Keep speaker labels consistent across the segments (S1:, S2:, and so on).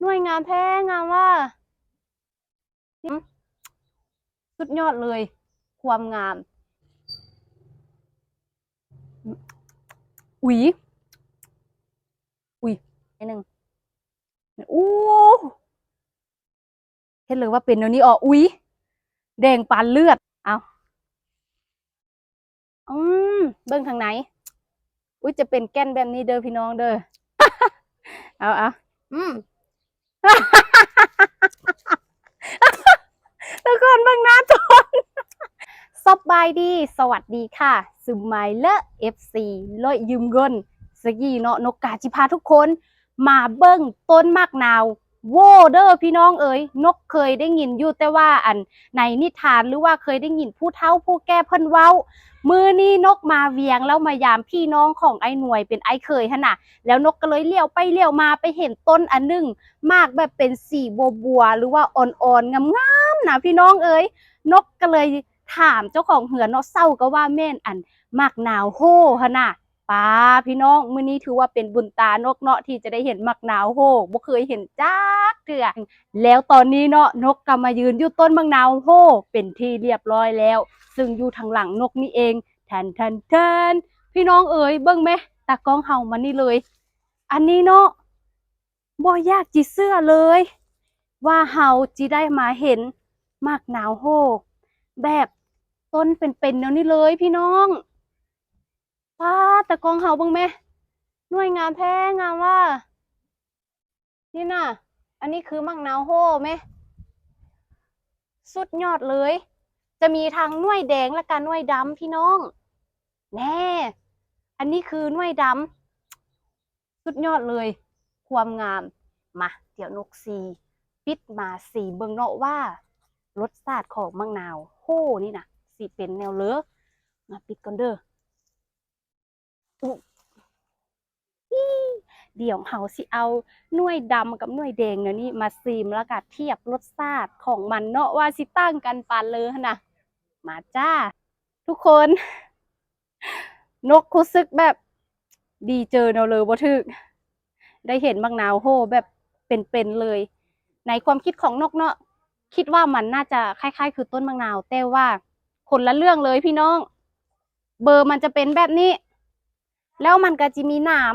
S1: หน่วยงามแท้งามว่า สุดยอดเลย ความงามอุ๊ยอุ๊ยไอหนึ่งอู้เห็นเลยว่าเป็นเดี๋ยวนี้อ๋ออุ๊ยแดงปานเลือด เอาอืมเบิ่งทางไหน อุ๊ยจะเป็นแก้นแบบนี้เด้อพี่น้องเด้อ เอาเอาอืม ทุกคนเบิ่งหน้าจนสบายดี สวัสดีค่ะซึมไมเลอเอฟซีลอยยืมเงินสกีเนาะนกกาจิพาทุกคน มาเบิ้งต้นมากนาว โวเด้อพี่น้องเอ๋ยนกเคยได้ยินอยู่แต่ว่าอันในนิทานหรือว่าเคยได้ยินผู้เฒ่าผู้แก่เพิ่นเว้า มือนี้นกมาเวียงแล้วมายามพี่น้องของไอ้หน่วยเป็นไอ้เคยหนน่ะแล้วนกก็เลยเลี้ยวไปเลี้ยวมาไปเห็นต้นอันหนึง มากแบบเป็นสีบัวบัวหรือว่าอ่อนๆงามๆนะพี่น้องเอ๋ยนกก็เลยถามเจ้าของเหือนเนาะเศร้าก็ว่าแม่นอันมากหนาวโฮหนน่ะ ป้าพี่น้องมื้อนี้ถือว่าเป็นบุญตานกเนาะที่จะได้เห็นมักนาวโฮบ่เคยเห็นจักเทื่อแล้วตอนนี้เนาะนกก็มายืนอยู่ต้นมักนาวโฮเป็นที่เรียบร้อยแล้ว ซึ่งอยู่ทางหลังนกนี่เองแทนแทนแทนพี่น้องเอ๋ยเบิ่งไหมตากล้องเฮามานี่เลย อันนี้เนาะบ่ยากจิเสื้อเลย ว่าเฮาจิได้มาเห็นมากหนาวโฮแบบต้นเป็นๆแนวนี้เลยพี่น้อง ป้าตะกองเฮาเบิ่งแม่หน่วยงามแท้งามว่า นี่น่ะ อันนี้คือมักนาวโฮไหมสุดยอดเลย จะมีทางหน่วยแดงและการหน่วยดำพี่น้อง แน่ อันนี้คือหน่วยดำสุดยอดเลย ความงามมาเดี๋ยวนกซีปิดมาสีเบิงเนาะว่ารสชาติของมังนาวโหนี่นะสีเป็นแนวเลือมาปิดก่อนเด้อ เดี๋ยวเฮาสิเอาหน่วยดำกับหน่วยแดงเนี่ยนี่มาซีมแล้วก็เทียบรสชาติของมันเนาะว่าสิตั้งกันปานเลยนะมาจ้า ทุกคน นกรู้สึกแบบดีเจอแนวเลยบ่ถึก ได้เห็นมังนาวโฮแบบเป็นๆเลย ในความคิดของนกเนาะคิดว่ามันน่าจะคล้าย ๆ คือต้นมังนาว แต่ว่าคนละเรื่องเลยพี่น้อง เบอร์มันจะเป็นแบบนี้ แล้วมันก็จะมีหนาม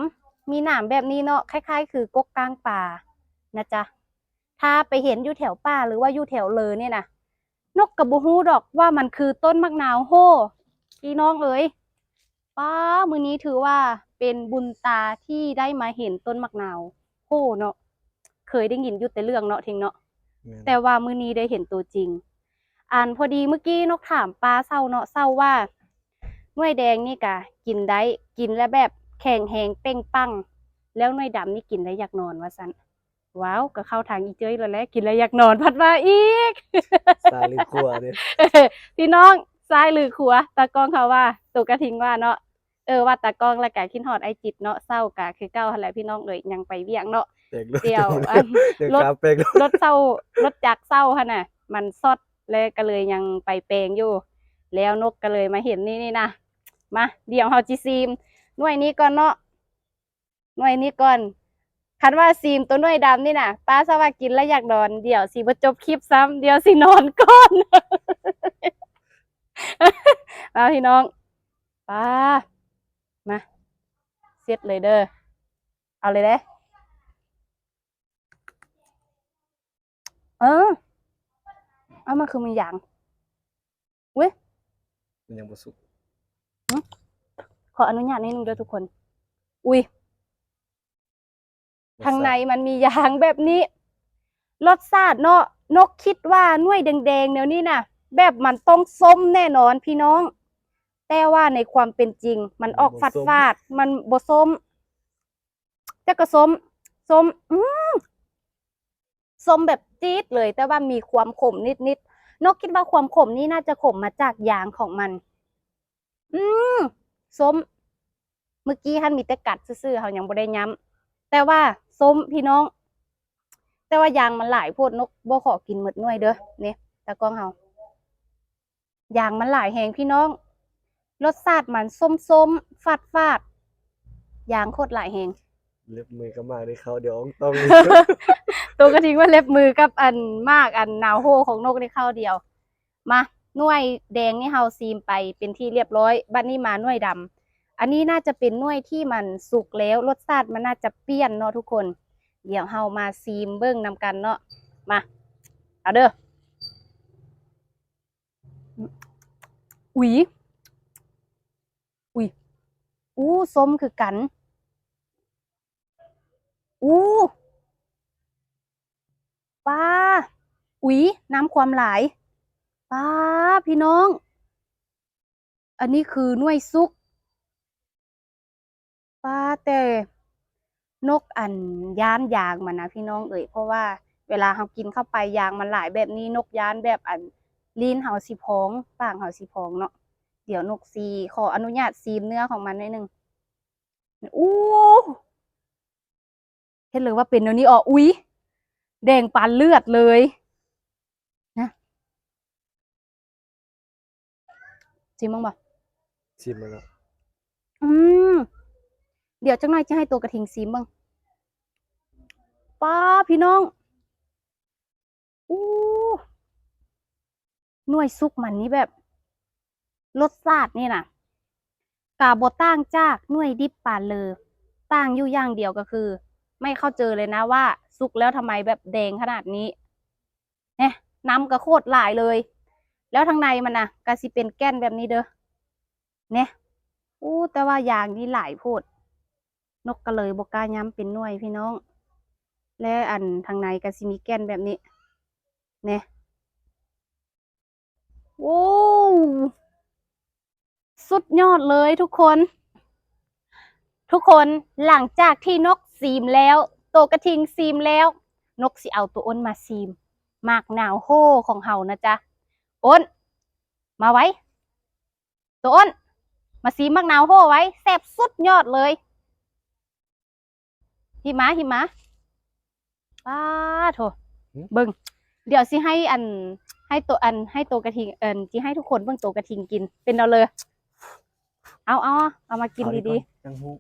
S1: มีหนามแบบนี้เนาะคล้าย ๆ คือกกกลางป่านะจ๊ะถ้าไปเห็นอยู่แถวป่าหรือว่าอยู่แถวเลยเนี่ยนะนกกับบูฮู้ดอกว่ามันคือต้นมักนาวโฮพี่น้องเอ๋ยป้ามือนี้ถือว่าเป็นบุญตาที่ได้มาเห็นต้นมะนาวโหเนาะเคยได้ยินอยู่แต่เรื่องเนาะทิงเนาะ
S2: แม่น
S1: แต่ว่ามือนี้ได้เห็นตัวจริง อ่านพอดีเมื่อกี้นกถามป้าเศร้าเนาะเศร้าว่าห น่วยแดงนี่กะกินได้กินแล้วแบบแข็งแหงเป้งปัง แล้วหน่วยดำนี่กินแล้วอยากนอนว่าสันว้าวก็เข้าทางอีเจ้ยแล้วแหละกินแล้วอยากนอนพัดว่าอีก
S2: ซาลิครัวเนี่ย
S1: พี่น้องซ้ายหรือขวาตากล้องเขาว่าตัวกระทิงว่าเนาะเออว่าตากล้องและกะคิดฮอดไอจิตเนาะเศร้ากะคือเก้าหั่นแหละพี่น้องเอ่ยยังไปเวียงเนาะ
S2: เด็ก
S1: เดี๋ยวอัน
S2: เด็ก
S1: รถ
S2: กาเป็ก
S1: รถเศร้ารถจักรเศร้าค่ะน่ะมันซอดแล้วก็เลยยังไปแปลงอยู่ แล้วนกก็เลยมาเห็นนี่นี่นะ มาเดี๋ยวเฮาจิซีมหน่วยนี้ก่อนเนาะหน่วยนี้ก่อนคันว่าซีมตัวหน่วยดำนี่น่ะป้าสว่ากินแล้วอยากนอน เดี๋ยวสิบ่จบคลิปซ้ำเดี๋ยวสินอนก่อนมาพี่น้องป้ามาเสร็จเลยเด้อเอาเลยเด้เออเอามันคือมันอย่างเว้ย
S2: มันยังบ่สุก
S1: ออนุญาตนิดนึงด้วยทุกคน อุ้ยทางในมันมียางแบบนี้รสชาติเนาะนกคิดว่าหน่วยแดงๆเดี๋ยวนี้น่ะ แบบมันต้องส้มแน่นอนพี่น้อง แต่ว่าในความเป็นจริง มันออกฝาดฟาดๆมันบ่ส้มจะก็ส้มส้ม อืมส้มแบบจี๊ดเลย แต่ว่ามีความขมนิดๆนกคิดว่าความขมนี่น่าจะขมมาจากยางของมัน อืมส้ม เมื่อกี้ท่านมีแต่กัดซื่อๆเขายังบ่ได้ย้ำแต่ว่าส้มพี่น้อง แต่ว่ายางมันหลายโพดนกบ่ขอกินหมดหน่วยเด้อนี่ตากล้องเฮายางมันหลายแหงพี่น้อง รสชาติมันส้มๆฟาดฟาดๆยางโคตรหลายแหง
S2: เล็บมือก็มากได้เขาเดี๋ยวต้อง
S1: ตัวกระทิงว่าเล็บมือกับอันมากอันหนาวโฮของนกในข้าวเดียว มาหน่วยแดงนี่เฮาซีมไปเป็นที่เรียบร้อย บัดนี้มาหน่วยดำ อันนี้น่าจะเป็นหน่วยที่มันสุกแล้วรสชาติมันน่าจะเปรี้ยนเนาะทุกคน เดี๋ยวเฮามาซีมเบิ้งนำกันเนาะมาเอาเด้ออุ๊ยอุ๊ยอู้ส้มคือกันอู้ป้าอุ๊ยน้ำความหลายป้าพี่น้อง อันนี้คือน่วยซุก ป้าแต่นกอันย้านยางมันนะพี่น้องเอ่ยเพราะว่าเวลาเรากินเข้าไปยางมันหลายแบบนี้นกย้านแบบอันลิ้นเห่าสีพองปากเห่าสีพองเนาะเดี๋ยวนกซีขออนุญาตซีมเนื้อของมันหนิดนึงอู้เห็นเลยว่าเป็นเดี๋ยวนี้อ๋ออุ๊ยแดงปานเลือดเลยนะชิมบ้างบ่
S2: ชิมมาแล้ว
S1: อืม เดี๋ยวจังหน่อยจะให้ตัวกระทิงซิมบ้างป้าพี่น้องอู้หน่วยซุกมันนี่แบบรสชาตินี่นะกาบต่างจากหน่วยดิบปานเลยต่างอยู่อย่างเดียวก็คือ ไม่เข้าเจอเลยนะว่า สุกแล้วทำไมแบบแดงขนาดนี้เนี่ยน้ำก็โคตรหลายเลย แล้วทางในมันนะก็สิเป็นแก้นแบบนี้เด้อเนี่ยอู้แต่ว่าอย่างนี่หลายโพด นกก็เลยบกล้าย้ำเป็นหน่วยพี่น้อง และอันทางในก็สิมีแก้นแบบนี้เนี่ยโอ้วสุดยอดเลยทุกคน ทุกคนหลังจากที่นกซีมแล้ว โตวกระทิงซีมแล้ว นกสิเอาตัวอ้นมาซีมมากหนาวโฮของเฮานะจ๊ะอ้น มาไว้ ตัวอ้น มาซีมมากหนาวโฮไว้แซ่บสุดยอดเลย หิมะหิมะป้าโถเบิ่งเดี๋ยวสิให้อัน ให้ตัวอันให้ตัวกระทิงเอินที่ให้ทุกคนเบิ่งตัวกระทิงกิน เป็นเอาเลย เอาเอาเอามากินดีๆ
S2: ยังฮุ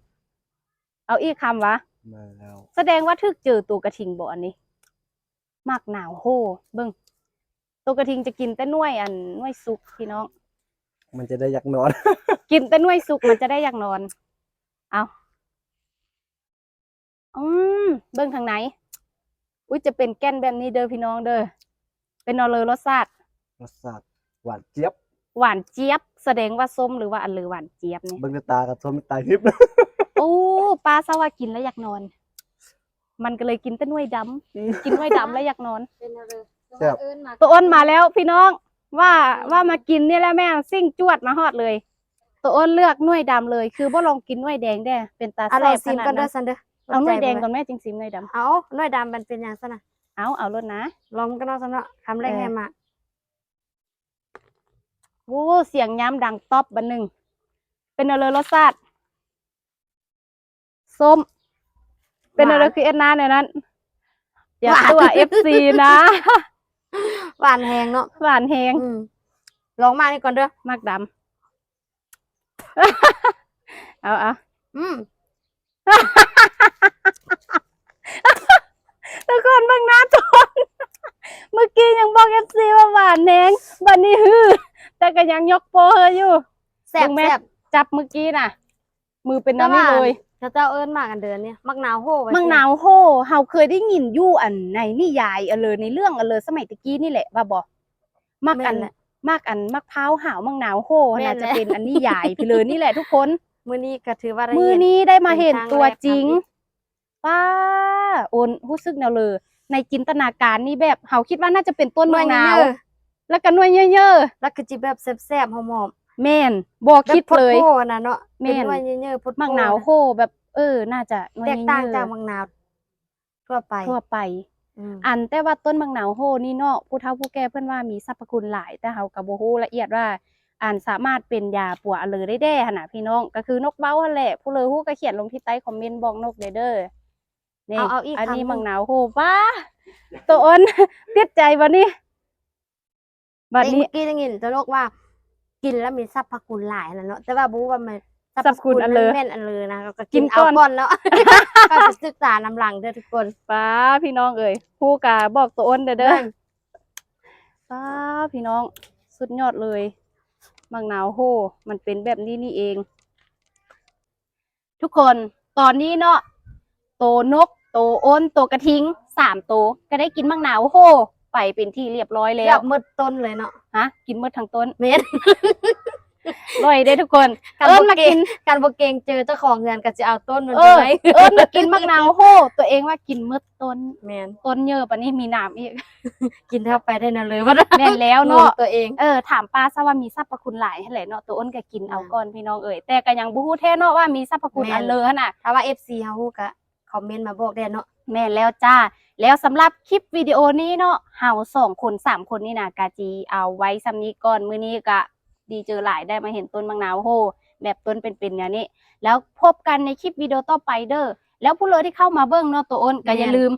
S1: เอาอีกคำวะ
S2: มาแล้ว
S1: แสดงว่าทึกเจอตัวกระทิงบ่อันนี้มากหนาวโหเบิ่งตัวกระทิงจะกินแต่หน่วยอันหน่วยสุกพี่น้อง
S2: มันจะได้อยากนอน
S1: กินแต่หน่วยสุกมันจะได้อยากนอน เอา อืมเบิ่งทางไหน อุ้ยจะเป็นแก้นแบบนี้เด้อพี่น้องเด้อ เป็นนอเลยรสชาติ
S2: รสชาติหวานเจี๊ยบ
S1: หวานเจี๊ยบ แสดงว่าส้มหรือว่าอันหรือหวานเจี๊ยบเนี่ย
S2: เบิ่งด้วยตากับส้มตาทิพย์
S1: โอ้ปลาซาว่ากินแล้วอยากนอน มันก็เลยกินแต่หน่วยดำกินหน่วยดำแล้วอยากนอน
S3: เป็นอะไร
S2: แซ่บ
S3: เอิ้นมา
S1: ตัวอ้นมาแล้วพี่น้องว่าว่ามากินเนี่ยแหละแม่ซิ่งจวดมาฮอดเลย ตัวอ้นเลือกหน่วยดำเลย คือบ่ลองกินหน่วยแดงได้เป็นตา
S3: อะ
S1: แซ่
S3: เรา
S1: บข
S3: ซิม
S1: นาด
S3: กันเด้
S1: นั้
S3: อนซันเด้อ
S1: เอาหน่วยแดงก่
S3: ก่
S1: อนแม่จริงซิมหน่วยดำ
S3: เอาหน่วยดำมันเป็นอย่างซันน่ะ
S1: เอาเอารถนะ
S3: ลองกันเนาะซันเนาะคำแรก
S1: เออ
S3: ให้มา
S1: โอ้เสียงย้ำดังต๊อบบันหนึ่งเป็นอะไรรสชาติส้ม เป็นอะไรคือเอ็ดนาเนี่ยนั้นอย่าตัวเอฟซีนะ
S3: หวานแหงเนาะ
S1: หวานแหง
S3: อืมลองมานี่ก่อนเด้อ
S1: มากดำเอาเอา
S3: อืม
S1: ทุกคนเบิ่งหน้าจนเมื่อกี้ยังบอกเอฟซีว่าหวานแหงบันนี้ฮือแต่ก็ยังยกโปเฮออยู่
S3: แซ่บ
S1: เบิ่งแม่
S3: แซ่บ
S1: จับเมื่อกี้น่ะ มือเป็นน้ำนี่เลย
S3: ถ้าเจ้าเอิ้นมากันเดือนเนี่ยมักหนาวโหไว้
S1: มังนาวโฮเฮาเคยได้ยินอยู่อันในนิยายอันเลยในเรื่องอันเลยสมัยตะกี้นี่แหละว่าบอกมักอัน
S3: แม่แหละ
S1: มักอันมักพร้าวหาวมังนาวโฮ
S3: แม่
S1: น่านจะ
S3: แหละ
S1: เป็นอันนิยายไปเลยนี่แหละทุกคน
S3: มื้อนี้ก็ถือว่าได้
S1: มือ
S3: เห็น
S1: นี้ได้มาเห็น
S3: เป็นครั้ง
S1: ตัว
S3: แรก
S1: จริง
S3: ครับ
S1: ป้าโอนรู้สึกแนวเลยในจินตนาการนี่แบบเฮาคิดว่าน่าจะเป็นต้น
S3: หน่
S1: มั
S3: วย
S1: ง
S3: เย
S1: นาว
S3: อะ
S1: แล้วก็หน่วยเยอะ
S3: ๆแล้วก็จิแบบแซ่บๆหอม
S1: ๆแม่นบ่
S3: ๆ
S1: คิดเลย
S3: แบบโพดๆน่ะเนาะ
S1: แม่
S3: เป็น
S1: น
S3: หน่วยเยอะๆโพดๆ
S1: มังนาวโฮแบบ เออ น่าจะหน่วย
S3: แตกต่าง
S1: เยอะๆ
S3: จากมังนาวทั่วไป
S1: ทั่วไป
S3: อืม
S1: อันแต่ว่าต้นมังนาวโฮนี่เนาะผู้เฒ่าผู้แก่เพิ่นว่ามีสรรพคุณหลาย แต่เฮาก็บ่ฮู้ละเอียดว่าอันสามารถเป็นยาปัวอะเลยได้แด้หั่นน่ะพี่น้อง ก็คือนกเบ้าหั่นแหละผู้เลยฮู้ก็เขียนลงที่ใต้คอมเมนต์บอกนกเด้อเด้อ นี่
S3: เอาเอาอีก
S1: อันนี้
S3: คำหนึ่ง
S1: มังนาวโฮป้าตัวอ้นติดใจบ่นี่บัดนี้
S3: เมื่อกี้ได้ยินเจ้าโลกว่า กินแล้วมีสรรพคุณหลายนะเนาะแต่ว่าบูว่ามัน
S1: สรรพคุณอันเลอ
S3: แม่นอันเลยนะก็
S1: กิ
S3: กิ
S1: น
S3: น
S1: ก่
S3: เอา
S1: อน
S3: ก่อนแล้วก็ไปศึกษาน้ำหลังเด้อทุกคน
S1: ป้าพี่น้องเอ่ยผู้กาบอกตัวอ้นเด้อเด้อป้าพี่น้องสุดยอดเลยมังนาวโหมันเป็นแบบนี้นี่เอง ทุกคนตอนนี้เนาะโตนก โตอ้นโตกระทิงสามโตก็ได้กินมังนาวโหไปเป็นที่เรียบร้อยแล้
S3: เรียวบหมดต้นเลยเนาะ
S1: ฮะกินเมื่อทั้งต้น
S3: เม็ด
S1: ร่อยได้อทุกคน
S3: การ
S1: เอิ้น
S3: บ่
S1: มา
S3: เก่
S1: กิ
S3: ง
S1: น
S3: การบ่เก่งเจอเจ้าของเงินก็จะเอาต้นมัน
S1: เอ
S3: ไป
S1: อ
S3: ไว้
S1: เอิ้นมากินมังนาวโหตัวเองว่ากินเมื่อต้น
S3: แม่น
S1: ต้นเยอะปะนี่มีน้ำอีก
S3: กินเข้าไปได้นะเลยว่า
S1: แม่นแล้วเนาะ
S3: ตัวเอง
S1: เออถามป้าซะว่ามีสรรพคุณหลายหั่นแหละเนาะตัวอ้นก็กินเอา
S3: อ่า
S1: ก่อนพี่น้องเอ่ยแต่ก็ยังบ่ฮู้แท้เนาะว่ามีสรรพคุณ
S3: แม่น
S1: อันเลอหั่นน่ะ
S3: ถ้าว่า FC เฮาฮู้ก็ คอมเมนต์มาบอกได้เนาะ
S1: แม่นแล้วจ้า แล้วสำหรับคลิปวิดีโอนี้เนาะเฮาสองคนสามคนนี่นะกาจีเอาไว้ซำนี้ก่อนมื้อนี้ก็ดีเจอหลายได้มาเห็นต้นมะนาวโหแบบต้นเป็นๆอย่างนี้ แล้วพบกันในคลิปวิดีโอต่อไปเด้อแล้วผู้เลยที่เข้ามาเบิ่งเนาะตัวอ้นก็อย่าลืม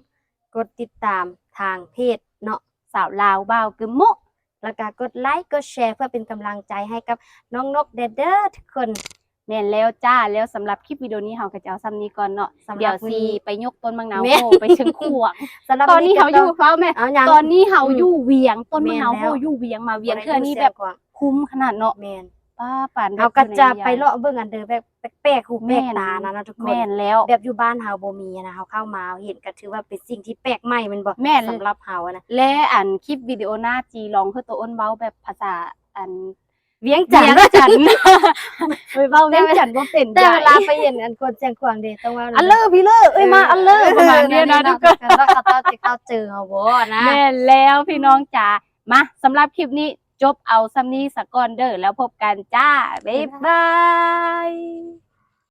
S3: กดติดตามทางเพจเนาะ
S1: สาวลาวบ่าวกึมมุ
S3: แล้วก็กดไลค์กดแชร์เพื่อเป็นกำลังใจให้กับน้องนกเด้อเด้อทุกคน
S1: แม่นแล้วจ้าแล้วสำหรับคลิปวิดีโอนี้เฮาก็จะเอาซ้ำนี้ก่อนเนาะ
S3: สำหรับ
S1: เดี๋ยว
S3: มื้อ
S1: สิ
S3: นี้
S1: ไปยกต้นมะนาว
S3: แม่
S1: โหไปถึงขวง
S3: สำหรับ
S1: ตอนนี้เขาอยู่เฝ้าแม่
S3: เอายัง
S1: ตอนนี้เฮา
S3: อืม
S1: อยู่เวียงต้นมะ
S3: แม่น
S1: นาวโห
S3: แล้ว
S1: อยู่เวียงมาเวียง
S3: บ่ได้
S1: เทื่อนี้
S3: ยู่
S1: แบบ
S3: เสียงกว้าง
S1: คุ้มขนาดเนาะ
S3: แม่น
S1: ป้าป่านแบบ
S3: เอาก็จะ
S1: อยู่ใน
S3: ไปเลาะเบิ่งอันเดิมแบบแปลกๆหูแปลกตานะนะทุกคน
S1: แม่นแล้ว
S3: แบบอยู่บ้านเฮาบ่มีนะเฮาเข้ามาเห็นก็ถือว่าเป็นสิ่งที่แปลกใหม่แมันบ่
S1: แม่น
S3: สำหรับเฮาอะนะ
S1: และอันคลิปวิดีโอหน้าจีลองคือตัวอ้นเว้าแบบภาษาอัน
S3: เวียง
S1: จั
S3: จั
S1: น
S3: นทร์
S1: จันทร์ ไปเว้าเวียงจันทร์บ่เป็น
S3: แต่
S1: ใจ
S3: เวลาไปเห็นอันคนเสียงขวางเด้ต้องว่า
S1: อันเลอร์พี่เลอร์เอ้ยมาอันเลอร์ประมาณเนี้ยนะทุกคน
S3: แล้วเขาต้องสิเข้าเจอเฮาบ่นะ
S1: แม่นแล้วพี่น้องจ๋ามาสำหรับคลิปนี้จบเอาซ้ำนี้สกก่อนเด้อแล้วพบกันจ้าบ๊ายบาย